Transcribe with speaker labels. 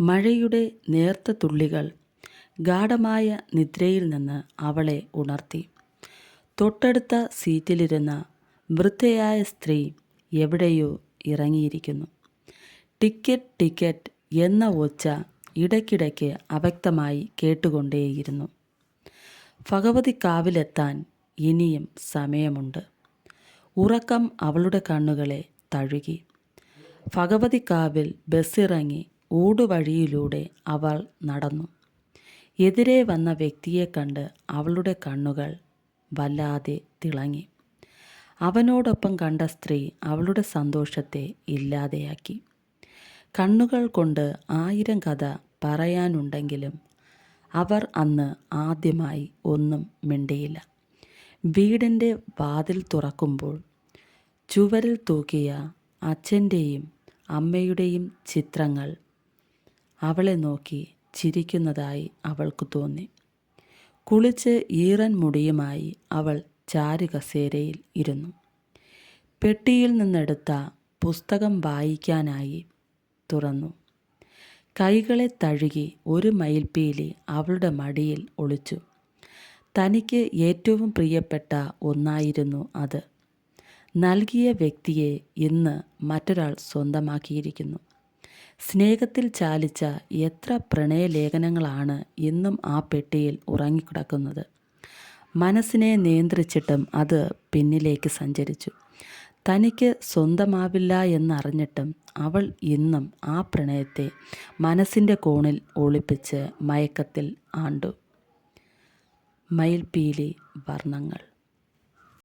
Speaker 1: മഴയുടെ നേർത്ത തുള്ളികൾ ഗാഢമായ നിദ്രയിൽ നിന്ന് അവളെ ഉണർത്തി. തൊട്ടടുത്ത സീറ്റിലിരുന്ന വൃദ്ധയായ സ്ത്രീ എവിടെയോ ഇറങ്ങിയിരിക്കുന്നു. ടിക്കറ്റ് ടിക്കറ്റ് എന്ന ഒച്ച ഇടയ്ക്കിടയ്ക്ക് അവ്യക്തമായി കേട്ടുകൊണ്ടേയിരുന്നു. ഭഗവതി കാവിലെത്താൻ ഇനിയും സമയമുണ്ട്. ഉറക്കം അവളുടെ കണ്ണുകളെ തഴുകി. ഭഗവതി കാവിൽ ബസ്സിറങ്ങി ഊടുവഴിയിലൂടെ അവൾ നടന്നു. എതിരെ വന്ന വ്യക്തിയെ കണ്ട് അവളുടെ കണ്ണുകൾ വല്ലാതെ തിളങ്ങി. അവനോടൊപ്പം കണ്ട സ്ത്രീ അവളുടെ സന്തോഷത്തെ ഇല്ലാതെയാക്കി. കണ്ണുകൾ കൊണ്ട് ആയിരം കഥ പറയാനുണ്ടെങ്കിലും അവർ അന്ന് ആദ്യമായി ഒന്നും മിണ്ടിയില്ല. വീടിന്റെ വാതിൽ തുറക്കുമ്പോൾ ചുവരിൽ തൂക്കിയ അച്ഛന്റെയും അമ്മയുടെയും ചിത്രങ്ങൾ അവളെ നോക്കി ചിരിക്കുന്നതായി അവൾക്ക് തോന്നി. കുളിച്ച് ഈറൻ മുടിയുമായി അവൾ ചാരുകസേരയിൽ ഇരുന്നു. പെട്ടിയിൽ നിന്നെടുത്ത പുസ്തകം വായിക്കാനായി തുറന്നു. കൈകളെ തഴുകി ഒരു മയിൽപ്പീലി അവളുടെ മടിയിൽ ഒളിച്ചു. തനിക്ക് ഏറ്റവും പ്രിയപ്പെട്ട ഒന്നായിരുന്നു അത്. നൽകിയ വ്യക്തിയെ ഇന്ന് മറ്റൊരാൾ സ്വന്തമാക്കിയിരിക്കുന്നു. സ്നേഹത്തിൽ ചാലിച്ച എത്ര പ്രണയലേഖനങ്ങളാണ് ഇന്നും ആ പെട്ടിയിൽ ഉറങ്ങിക്കിടക്കുന്നത്. മനസ്സിനെ നിയന്ത്രിച്ചിട്ടും അത് പിന്നിലേക്ക് സഞ്ചരിച്ചു. തനിക്ക് സ്വന്തമാവില്ല എന്നറിഞ്ഞിട്ടും അവൾ ഇന്നും ആ പ്രണയത്തെ മനസ്സിന്റെ കോണിൽ ഒളിപ്പിച്ച് മയക്കത്തിൽ ആണ്ടു. മയിൽപീലി വർണങ്ങൾ.